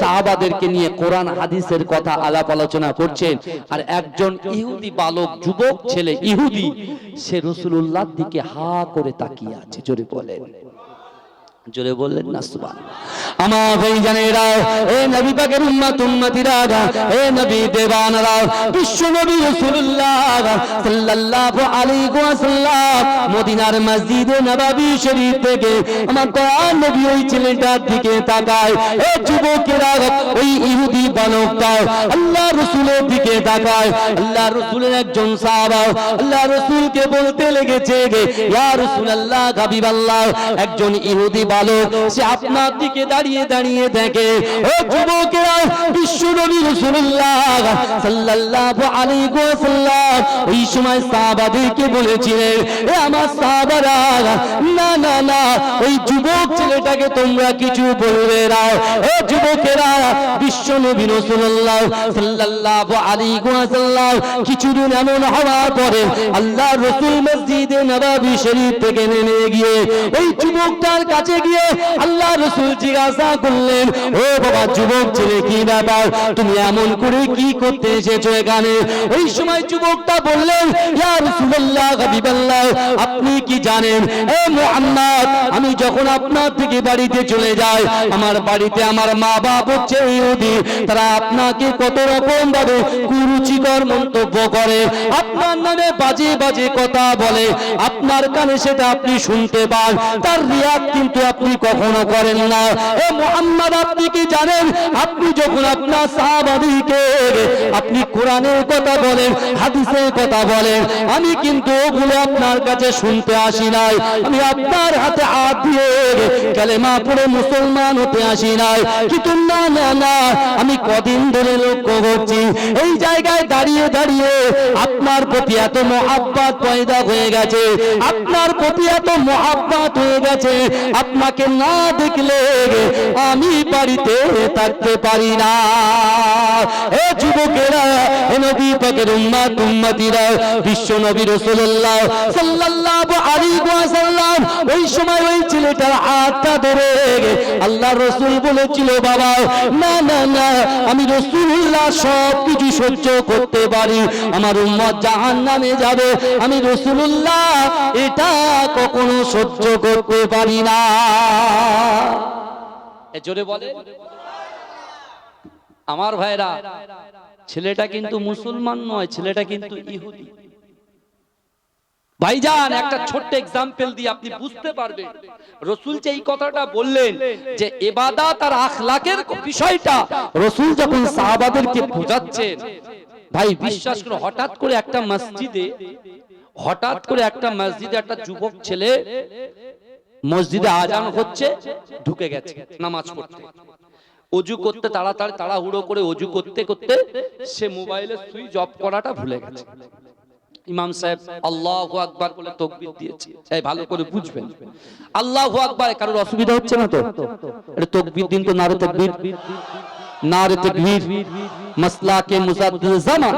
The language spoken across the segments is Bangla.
সাহাবাদেরকে নিয়ে কোরআন, হাদিসের কথা আলাপ আলোচনা করছেন। আর একজন ইহুদি বালক, যুবক ছেলে, ইহুদি, সে রসুল্লাহর দিকে হা করে তাকিয়ে আছে, জোরে বলেন। জোরে বললেন, না সুবান আমার ভাই জানেরা এ নবী পাকের উম্মত উম্মতিরা এ নবী দেবানরা বিশ্ব নবী রাসূলুল্লাহ সাল্লাল্লাহু আলাইহি ওয়াসাল্লাম মদিনার মসজিদে নববী শরীফ থেকে আমার কোরআন নবী ওই ছেলেটার দিকে তাকায়। এ যুবকেরা, ওই ইহুদি বালকটা আল্লাহ রাসূলের দিকে তাকায়। আল্লাহ রাসূলের একজন সাহাবা আল্লাহ রাসূলকে বলতে লেগেছে ইয়া রাসূলুল্লাহ হাবিবাল্লাহ, একজন ইহুদি বালক সে আপনার দিকে দাঁড়িয়ে দাঁড়িয়ে দেখে, ও যুবকেরা বিশ্ব নবী রাসূলুল্লাহ সাল্লাল্লাহু আলাইহি ওয়াসাল্লাম ওই সময় সাহাবাদেরকে বলেছিলেন, এ আমার সাহাবারা, না না না, ওই যুবক ছেলেটাকে তোমরা কিছু বলবে না। ও যুবকেরা বিশ্ব নবী রাসূলুল্লাহ সাল্লাল্লাহু আলাইহি ওয়াসাল্লাম কিছুদিন এমন হওয়ার পরে আল্লাহ রাসূল মসজিদে নববী শরীফ থেকে নেমে গিয়ে, ওই যুবকটার কাছে গিয়ে আল্লাহ রসুল জিজ্ঞাসা করলেন, ও বাবা, যুবক ছেলে, কি ব্যাপার? তুমি এমন করে কি করতে এসেছ এখানে? ওই সময় যুবকটা বললেন আপনি কি জানেন? আমি যখন আপনার থেকে বাড়িতে চলে যাই, আমার বাড়িতে আমার মা বাপ হচ্ছে তারা আপনাকে কত রকম ভাবে কুরুচিকর মন্তব্য করে। আপনার নামে বাজে বাজে কথা বলে। আপনার কানে সেটা আপনি শুনতে পান। তার রিয়াক কিন্তু আপনি কখনো করেন না। এ মোহাম্মদ, আপনি কি জানেন? আপনি যখন আপনার সাহাবাদিকে আপনি কোরআনের কথা বলেন, হাদিসের কথা বলেন, আমি কিন্তু ওগুলো আপনার কাছে শুনতে আসি নাই। আমি আপনার হাতে হাত দিয়ে কালেমা পড়ে মুসলমান হতে আসি নাই। কিন্তু না না না, আমি কদিন ধরে লক্ষ্য করছি। এই জায়গায় দাঁড়িয়ে দাঁড়িয়ে আপনার প্রতি এত মহাব্বাত পয়দা হয়ে গেছে, আপনার প্রতি এত মহাব্বাত হয়ে গেছে, আপনাকে না দেখলে আমি বাড়িতে থাকতে পারি না। এ যুবকেরা, এ নবী পাকের উম্মাত, উম্মতিরা, বিশ্ব নবী রাসূলুল্লাহ সাল্লাল্লাহু আলাইহি ওয়াসাল্লাম, ওই সময় ওই ছেলেটার হাতটা ধরে আল্লাহ রাসূল বলেছিল, বাবা, না না না, আমি রাসূলুল্লাহ সব কিছু সহ্য করতে পারি। আমার উম্মত জাহান্নামে যাবে। আমি রাসূলুল্লাহ এটা কখনো সহ্য করতে পারি না। জোরে বলে। আমার ভাইরা, ছেলেটা কিন্তু মুসলমান নয়, ছেলেটা কিন্তু ইহুদি। ভাইজান, একটা ছোট্ট এক্সাম্পল দিয়ে আপনি বুঝতে পারবেন। রসুল যে এই কথাটা বললেন যে এবাদাত আর আখলাকের বিষয়টা, রসুল যখন সাহাবাদেরকে বোঝাচ্ছেন, ভাই বিশ্বাস করে হঠাৎ করে একটা মসজিদে, হঠাৎ করে একটা মসজিদে একটা যুবক ছেলে মসজিদে আজান হচ্ছে, ঢুকে গেছে, নামাজ পড়তে। অজু করতে তাড়াতাড়ি তাড়াহুড়ো করে অজু করতে করতে সে মোবাইলে সুইচ অফ করাটা ভুলে গেছে। ইমাম সাহেব আল্লাহু আকবার বলে তাকবীর দিয়েছে। এই ভালো করে বুঝবেন। আল্লাহু আকবার, কারোর অসুবিধা হচ্ছে না তো? এটা তাকবীর দিন তো নারে তাকবীর। নারে তাকবীর। মাসলা কে মুজাদ্দিদ জামান।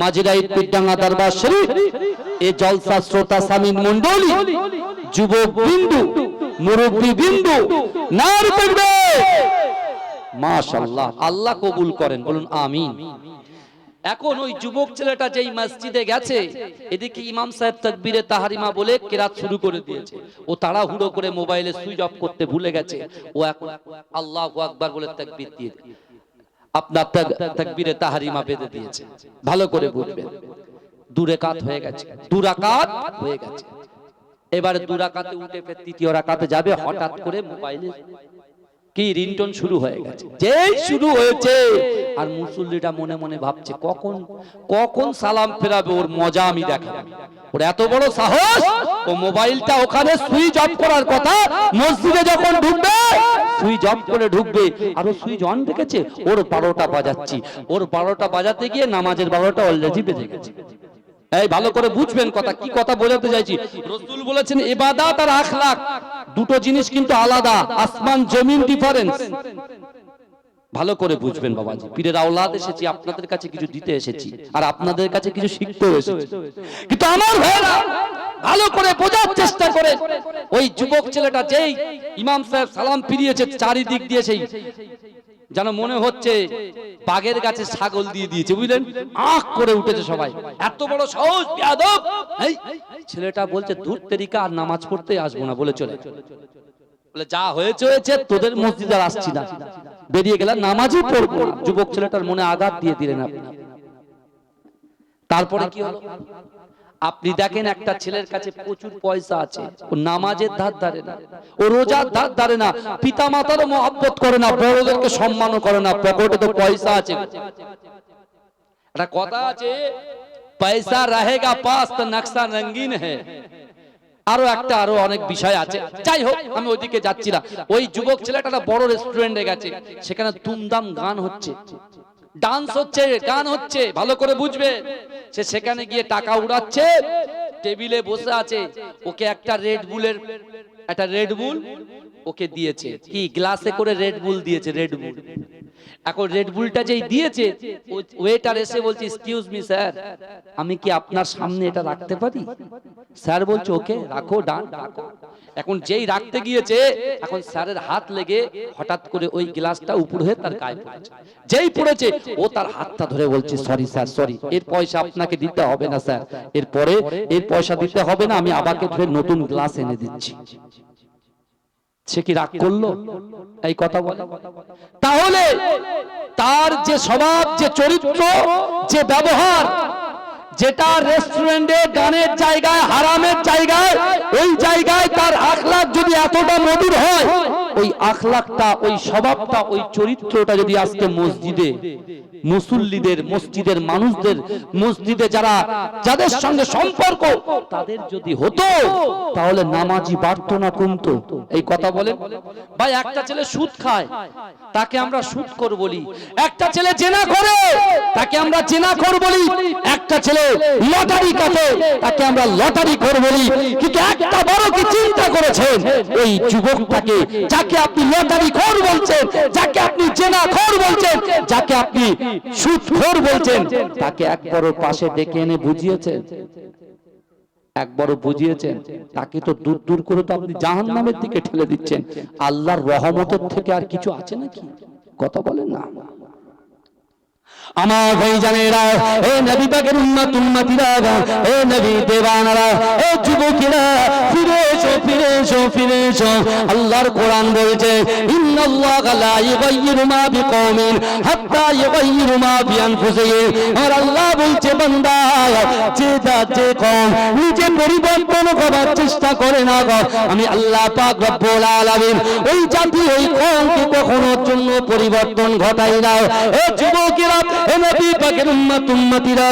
মাজিরা ইদ্দিডাঙ্গা দরবার শরীফ। এ জলসা শ্রোতা সামিন মণ্ডলী। যুবক বিন্দু, মুরব্বী বিন্দু, নারে তাকবীর। মাশাআল্লাহ, আল্লাহ কবুল করেন, বলুন আমিন। এখন ওই যুবক ছেলেটা যেই মসজিদে গেছে, এদিকে ইমাম সাহেব তাকবীরে তাহারিমা বলে কেরাত শুরু করে দিয়েছে। ও তাড়াহুড়ো করে মোবাইলে সুইচ অফ করতে ভুলে গেছে। ও এখন আল্লাহু আকবার বলে তাকবীর দিয়ে আপনার তাক- তাকবীরে তাহারিমা বেঁধে দিয়েছে। ভালো করে বুঝবেন দুরেকাত হয়ে গেছে। দুরাকাত হয়ে গেছে। এবারে দুরাকাতে উঠে ফের তৃতীয় রাকাতে যাবে। হঠাৎ করে মোবাইলে কি রিংটোন শুরু হয়ে গেছে? যেই শুরু হয়েছে। আর মুসল্লিটা মনে মনে ভাবছে কখন কখন সালাম ফেরাবে ওর মজা আমি দেখাবো। ওর এত বড় সাহস ও মোবাইলটা ওখানে সুইচ অফ করার কথা মসজিদে যখন ঢুকবে সুইচ অফ করে ঢুকবে। আর ও সুইচ অন রেখেছে ওর বারোটা বাজাচ্ছি। ওর বারোটা বাজাতে গিয়ে নামাজের বারোটা অলরেডি বেজে গেছে। এই, ভালো করে বুঝবেন কথা, কি কথা বোঝাতে চাইছি? রসুল বলেছেন, ইবাদাত আর আখলাক, দুটো জিনিস কিন্তু আলাদা, আসমান, জমিন ডিফারেন্স ভালো করে বুঝবেন, বাবাজি। পীরের আওলাদ এসেছি, আপনাদের কাছে কিছু দিতে এসেছি, আর আপনাদের কাছে কিছু শিখতেও এসেছি। কিন্তু আমার ভাইরা ভালো করে বোঝার চেষ্টা করে, ওই যুবক ছেলেটা যেই ইমাম সাহেব সালাম ফিরিয়েছে, চারিদিক দিয়ে সেই, যেন মনে হচ্ছে বাঘের গাছে ছাগল দিয়ে দিয়েছে, বুঝলেন? আখ করে উঠেছে সবাই। এত বড় সহজ পেয়াদব ছেলেটা বলছে দূর তেরিকা আর নামাজ পড়তে আসব না, বলে চলে। বলে, যা হয়েছে হয়েছে, তোদের মসজিদ আর আসছি না। বেরিয়ে গেলাম, নামাজই পড়ব। যুবক ছেলেটার মনে আঘাত দিয়ে দিলেন আপনি। তারপরে কি হলো? আপনি দেখেন একটা ছেলের কাছে প্রচুর পয়সা আছে। ও নামাজের ধার ধারে না। ও রোজার ধার ধারে না। পিতা মাতারও মহব্বত করে না। বড়দেরকে সম্মানও করে না। পকেটে তো পয়সা আছে। একটা কথা আছে পয়সা রহেগা পাস তো নকশা রঙ্গিন হ্যাঁ আরও একটা আরও অনেক বিষয় আছে। যাই হোক আমি ওইদিকে যাচ্ছি না ওই যুবক ছেলেটা একটা বড় রেস্টুরেন্টে গেছে। সেখানে তুমদাম গান হচ্ছে। ডান্স হচ্ছে গান হচ্ছে ভালো করে বুঝবে। সে সেখানে গিয়ে টাকা উড়াচ্ছে টেবিলে বসে আছে ওকে একটা রেড বুলের একটা রেড বুল ওকে দিয়েছে। কি গ্লাসে করে রেড বুল দিয়েছে রেড বুল এখন রেড বুলটা যেই দিয়েছে ওয়েটার এসে বলছে এক্সকিউজ মি স্যার আমি কি আপনার সামনে এটা রাখতে পারি? স্যার বলছে ওকে রাখো ডান। রাখো। এখন যেই রাখতে গিয়েছে এখন স্যারের হাত লেগে হঠাৎ করে ওই গ্লাসটা উপর হয়ে তার গায়ে পড়েছে। যেই পড়েছে ও তার হাতটা ধরে বলছে সরি স্যার সরি এর পয়সা আপনাকে দিতে হবে না স্যার। এরপরে এর পয়সা দিতে হবে না আমি আবাকে ধরে নতুন গ্লাস এনে দিচ্ছি। সে কি রাগ করল? এই কথা বলে। তাহলে তার যে স্বভাব যে চরিত্র যে ব্যবহার যেটা রেস্টুরেন্টে গানের জায়গায় হারামের জায়গায় ওই জায়গায় তার আখলাখ যদি এতটা মধুর হয় ওই আখলাখটা ওই স্বভাবটা, ওই চরিত্রটা যদি আজকে মসজিদে, মুসল্লিদের, মসজিদের মানুষদের, মসজিদে যারা, যাদের সঙ্গে সম্পর্ক, তাদের যদি হতো, তাহলে নামাজি বাড়তো না কমতো। এই কথা বলেন? ভাই, একটা ছেলে সুদ খায়, তাকে আমরা সুদ কর বলি। একটা ছেলে জেনা করে, তাকে আমরা জেনা কর বলি। একটা ছেলে লটারি কাটে, তাকে আমরা লটারি কর বলি। কিন্তু একটা বড় কি চিন্তা করেছেন? ওই যুবকটাকে যাকে আপনি লেদারি খোর বলছেন, যাকে আপনি জেনা খোর বলছেন, যাকে আপনি সুদ খোর বলছেন, তাকে এক বড় পাশে ডেকে এনে বুঝিয়েছেন। এক বড় বুঝিয়েছেন, তাকে তো দূর দূর করে তো আপনি জাহান নামের দিকে ঠেলে দিচ্ছেন। আল্লাহর রহমতের থেকে আর কিছু আছে নাকি? কথা বলেন না। আমার ভাই জানেরা, এ নবী পাকের এ নবী এ যুবকেরা, ফিরে এসো ফিরে এসো ফিরে এসো। আল্লাহর কোরআন বলছে, ইন্নাল্লাহা লা মা বিকওমিন হাত্তা মা বিআনফুসিহিম। আর আল্লাহ বলছে, বান্দা, যে যা নিজে পরিবর্তন করার চেষ্টা করে না গো। আমি আল্লাহ পাক রব্বুল আলামিন ওই জাতি, ওই কমকে কখনো জন্য পরিবর্তন ঘটাই না এ যুবকেরা এ নবী পাকের উম্মত উম্মতিরা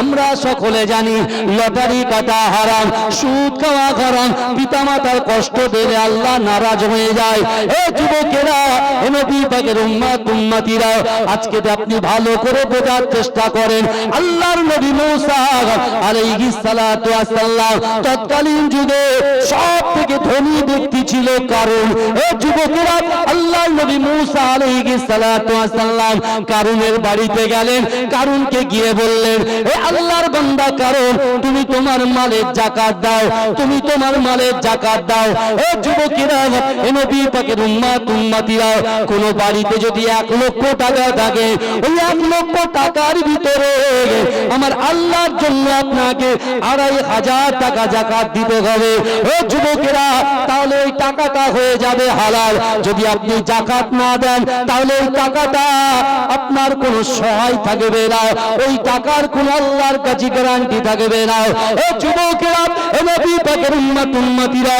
আমরা সকলে জানি লটারি কাটা হারাম, সুদ খাওয়া হারাম, পিতামাতার কষ্ট দিলে আল্লাহ নারাজ হয়ে যায়। এ যুবকেরা এ পাকের উম্মত উম্মতিরা আজকে আপনি ভালো করে বোঝার চেষ্টা করেন, আল্লাহর নবী মূসা আলাইহিস তৎকালীন যুগে সব থেকে ধনী ব্যক্তি ছিল কারণ যুবকেরা আল্লাহর নবী মূসা আলাইহিস সালাতু ওয়াসসালাম কারুনের বাড়িতে গেলেন, কারুনকে গিয়ে বললেন, এ আল্লাহর বান্দা, কারণ তুমি তোমার মালের জাকাত দাও, তুমি তোমার মালের জাকাত দাও। এ যুবকেরা, এ নবী পাকের উম্মাত, উম্মাতিরা, কোন বাড়িতে যদি এক লক্ষ টাকা থাকে, ওই এক লক্ষ টাকার ভিতরে আমার আল্লাহর জন্য আপনাকে আড়াই হাজার টাকা জাকাত দিতে হবে। ও যুবকেরা, তাহলে ওই টাকাটা হয়ে যাবে হালাল। যদি আপনি জাকাত না দেন, তাহলে ওই টাকাটা আপনার কোনো সহায় থাকবে না। ওই টাকার কোন আল্লাহর কাছে গ্যারান্টি থাকবে না। ও যুবকেরা, এ নবী পাকের উম্মত, উম্মতিরা,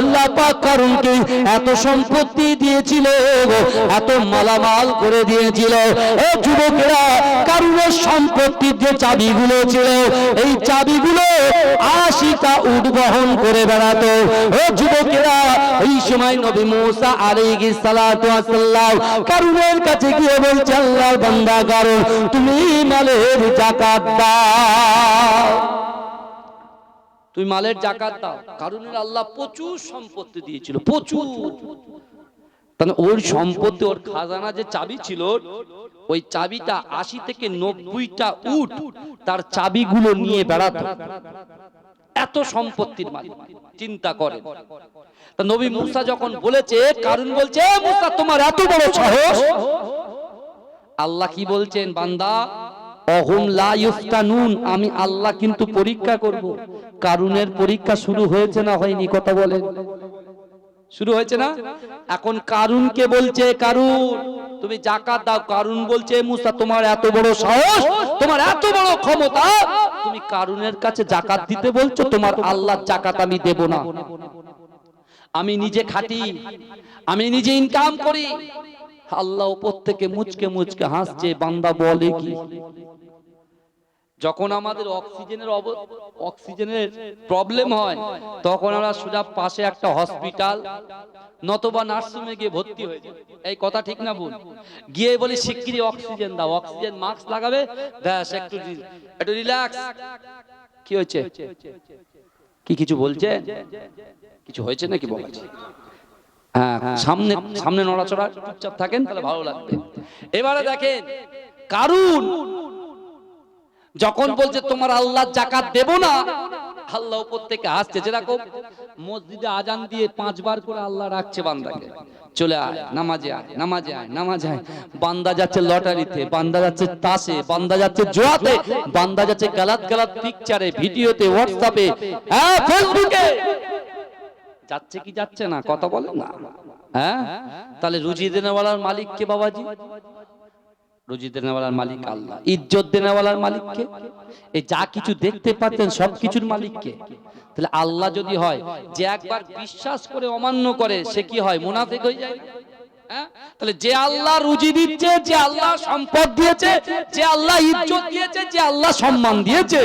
আল্লাহ পাক কারণকে এত সম্পত্তি দিয়েছিল, এত মালামাল করে দিয়েছিল। ও যুবকেরা, কারুনের সম্পত্তির যে চাবিগুলো ছিল, এই চাবিগুলো আশিটা উট করে বেড়াতো। ও যুবকেরা, এই সময় নবী মুসা আলাইহিস সালাতু ওয়াসাল্লাম কারুনের কাছে গিয়ে বলছে, আল্লাহর বান্দা তুমি মালের দাও। তুমি মালের দাও। কারণের আল্লাহ প্রচুর সম্পত্তি দিয়েছিল, প্রচুর। তাহলে ওর সম্পত্তি, ওর খাজানা যে চাবি ছিল, ওই চাবিটা আশি থেকে নব্বইটা উট তার চাবিগুলো নিয়ে বেড়াতো। এত সম্পত্তির মালিক, চিন্তা করেন তা নবী মুসা যখন বলেছে, কারণ বলছে মুসা, তোমার এত বড় সাহস? আল্লাহ কি বলছেন, বান্দা, অহুম লা ইফতানুন আমি আল্লাহ কিন্তু পরীক্ষা করব। কারুনের পরীক্ষা শুরু হয়েছে না হয়নি, কথা বলেন। শুরু হয়েছে না? এখন কারুনকে বলছে, কারুন, তুমি জাকাত দাও। কারুন বলছে মুসা, তোমার এত বড় সাহস, তোমার এত বড় ক্ষমতা তুমি কারুনের কাছে জাকাত দিতে বলছো, তোমার আল্লাহ জাকাত আমি দেব না। আমি নিজে খাটি, আমি নিজে ইনকাম করি। আল্লাহ উপর থেকে মুচকে মুচকে হাসছে, বান্দা বলে কি? যখন আমাদের অক্সিজেনের অক্সিজেনের প্রবলেম হয়, তখন আমরা সোজা পাশে একটা হসপিটাল নতবা নার্সিংহোমে গিয়ে ভর্তি হয়ে এই কথা ঠিক না ভুল? গিয়ে বলি, শিগগিরই অক্সিজেন দাও অক্সিজেন মাস্ক লাগাবে, ব্যাস, একটু একটু রিল্যাক্স কি হয়েছে? কি কিছু বলছে? কিছু হয়েছে নাকি বলছে হ্যাঁ সামনে সামনে নড়াচড়া, চুপচাপ থাকেন, তাহলে ভালো লাগবে। এবারে দেখেন, কারুন যখন বলছে তোমার আল্লাহ জাকাত দেব না আল্লাহ উপর থেকে আসছে যেরকম মসজিদে আজান দিয়ে পাঁচবার করে আল্লাহ রাখছে বান্দাকে। চলে আয় নামাজে আয় নামাজে আয় নামাজে আয়। বান্দা যাচ্ছে লটারিতে বান্দা যাচ্ছে তাসে বান্দা যাচ্ছে জোয়াতে বান্দা যাচ্ছে গালাত গালাত পিকচারে ভিডিওতে হোয়াটসঅ্যাপে হ্যাঁ ফেসবুকে যাচ্ছে কি যাচ্ছে না কথা বলেন না। হ্যাঁ? তাহলে রুজি দেনেওয়ালার মালিক কে বাবাজি। রুজি দেনেওয়ালার মালিক আল্লাহ। ইজ্জত দেনেওয়ালার মালিক কে এই যা কিছু দেখতে পাচ্ছেন সব কিছুর মালিক তাহলে আল্লাহ যদি হয়, যে একবার বিশ্বাস করে অমান্য করে, সে কি হয়? মুনাফিক হয়ে যায় হ্যাঁ? তাহলে যে আল্লাহ রুজি দিচ্ছে, যে আল্লাহ সম্পদ দিয়েছে, যে আল্লাহ ইজ্জত দিয়েছে, যে আল্লাহ সম্মান দিয়েছে,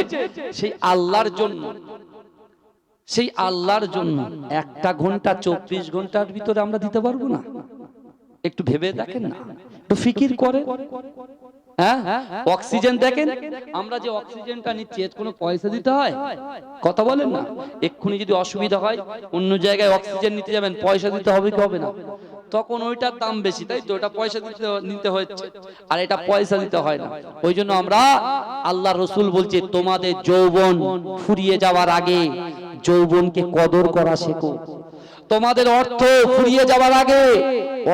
সেই আল্লাহর জন্য, সেই আল্লাহর জন্য একটা ঘণ্টা, চব্বিশ ঘণ্টার ভিতরে আমরা দিতে পারব না? একটু ভেবে দেখেন না। একটু ফিকির করে হ্যাঁ? অক্সিজেন দেখেন। আমরা যে অক্সিজেনটা নিচ্ছি এর কোনো পয়সা দিতে হয়? কথা বলেন না? এক্ষুনি যদি অসুবিধা হয় অন্য জায়গায় অক্সিজেন নিতে যাবেন পয়সা দিতে হবে কি হবে না? তখন ওইটার দাম বেশি তাই তো? ওটা পয়সা দিতে নিতে হচ্ছে। আর এটা পয়সা দিতে হয় না। ওই জন্য আমরা আল্লাহ রসুল বলছে তোমাদের যৌবন ফুরিয়ে যাওয়ার আগে যৌবনকে কদর করা শেখো। তোমাদের অর্থ ফুরিয়ে যাওয়ার আগে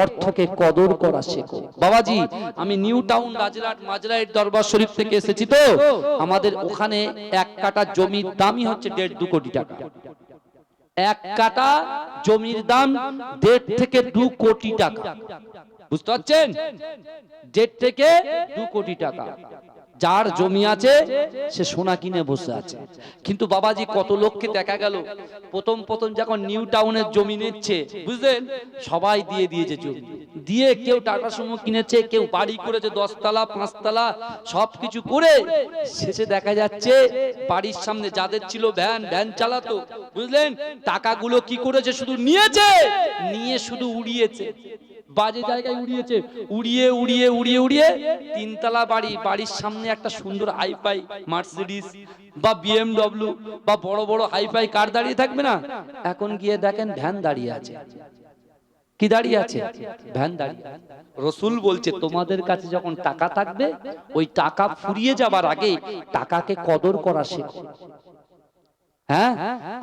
অর্থকে কদর করা শেখো। বাবাজি, আমি নিউ টাউন রাজরাট মাজরাইট দরবার শরীফ থেকে এসেছি তো। আমাদের ওখানে এক কাটা জমির দামই হচ্ছে দেড় দু কোটি টাকা। এক কাটা জমির দাম দেড় থেকে দু কোটি টাকা। বুঝতে পারছেন? দেড় থেকে দু কোটি টাকা। যার জমি আছে সে সোনা কিনে বসে আছে। কিন্তু বাবাজি কত লোককে দেখা গেল প্রথম প্রথম যখন নিউ টাউনের জমি নিচ্ছে বুঝলেন? সবাই দিয়ে দিয়েছে জমি। দিয়ে কেউ টাটা সুমো কিনেছে কেউ বাড়ি করেছে দশতলা পাঁচতলা সবকিছু করে শেষে দেখা যাচ্ছে বাড়ির সামনে যাদের ছিল ভ্যান ভ্যান চালাতো বুঝলেন? টাকাগুলো কি করেছে? শুধু নিয়েছে নিয়ে শুধু উড়িয়েছে। বাজে জায়গায় উড়িয়েছে। উড়িয়ে উড়িয়ে উড়িয়ে উড়িয়ে তিনতলা বাড়ি, বাড়ির সামনে একটা সুন্দর হাইফাই মার্সিডিস বা বিএমডব্লিউ বা বড় বড় হাইফাই কার দাঁড়িয়ে থাকবে না? এখন গিয়ে দেখেন ভ্যান দাঁড়িয়ে আছে। কি দাঁড়িয়ে আছে? ভ্যান দাঁড়িয়ে রসুল বলছে, তোমাদের কাছে যখন টাকা থাকবে, ওই টাকা ফুরিয়ে যাবার আগে টাকাকে কদর করা শেখো। হ্যাঁ?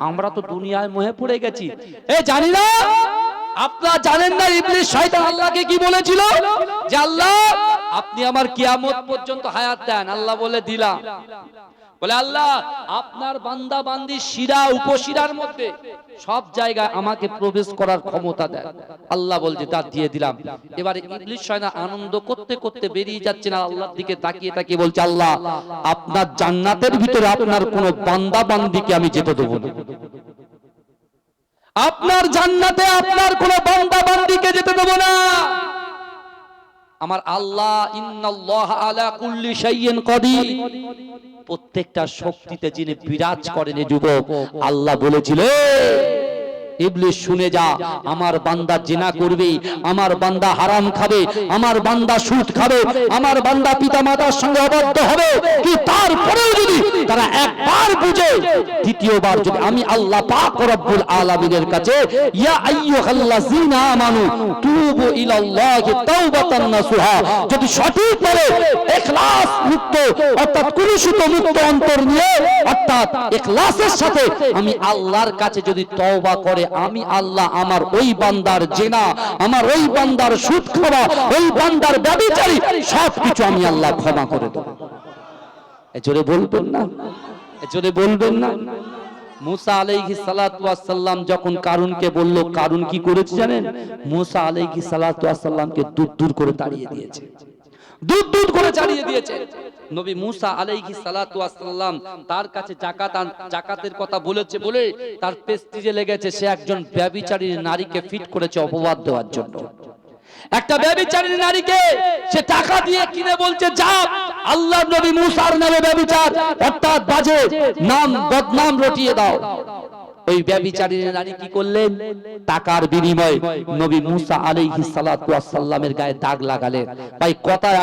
আমরা তো দুনিয়ায় মোহে পড়ে গেছি। এ জানি না! আপনারা জানেন না, ইবলিস শয়তান আল্লাহকে কি বলেছিল? যে আল্লাহ, আপনি আমার কিয়ামত পর্যন্ত হায়াত দেন। আল্লাহ বলে, দিলাম। বলে, আল্লাহ, আপনার বান্দা বান্দি শিরা, উপশিরার মধ্যে সব জায়গায় আমাকে প্রবেশ করার ক্ষমতা দেন। আল্লাহ বলছে তা দিয়ে দিলাম। এবারে ইবলিস শয়তান আনন্দ করতে করতে বেরিয়ে যাচ্ছে না আল্লাহর দিকে তাকিয়ে তাকিয়ে বলছে, আল্লাহ, আপনার জান্নাতের ভিতরে আপনার কোন বান্দা বান্দিকে আমি যেতে দেবো না। আপনার জান্নাতে আপনার কোন বান্দা বান্দিকে যেতে দেব না। আমার আল্লাহ ইন্নাল্লাহ আলা কুল্লি শাইইন প্রত্যেকটা শক্তিতে যিনি বিরাজ করেন যুবক, আল্লাহ বলেছিল ইবলিস শুনে যা, আমার বান্দা জিনা করবে, আমার বান্দা হারাম খাবে, আমার বান্দা সুদ খাবে, আমার বান্দা পিতা মাতার সঙ্গে অবদ্ধ হবে। কি তারপরেও যদি তারা একবার বুঝে, দ্বিতীয়বার যদি আমি আল্লাহ পাক রব্বুল আলামিনের কাছে, ইয়া আইয়ুহাল্লাযীনা আমানু, তুবু ইলাল্লাহি তাওবাতান নাসুহা, যদি সঠিকভাবে ইখলাস মুক্ত, অর্থাৎ কুলুষিত মুক্ত অন্তর নিয়ে, অর্থাৎ ইখলাসের সাথে আমি আল্লাহর কাছে যদি তওবা করে, আমি আল্লাহ আমার ওই বান্দার জেনা, আমার ওই বান্দার সুদ খাওয়া ওই বান্দার ব্যভিচারী সব কিছু আমি আল্লাহ ক্ষমা করে দেবো। জোরে বলবেন না? জোরে বলবেন না? মুসা আলাইহি সালাতু সাল্লাম যখন কারুনকে বলল, কারুন কি করেছে জানেন? মুসা আলাইহি সালাতু সাল্লামকে দূর দূর করে তাড়িয়ে দিয়েছে। দূর দূর করে তাড়িয়ে দিয়েছে। নবী মুসা আলাইহি সালাতু সাল্লাম তার কাছে জাকাত আন- জাকাতের কথা বলেছে বলে তার পেস্টিজে লেগেছে। সে একজন ব্যভিচারী নারীকে ফিট করেছে অপবাদ দেওয়ার জন্য। একটা ব্যভিচারী নারীকে সে টাকা দিয়ে কিনে বলছে যা আল্লাহ নবী মুসার নামে ব্যভিচার অর্থাৎ বাজে নাম বদনাম রটিয়ে দাও। ওই ব্যভিচারী নারী কি করলেন? টাকার বিনিময়ে নবী মুসা আলাইহিস সালাতু ওয়াস সালামের গায়ে দাগ লাগালেন। ভাই কথায়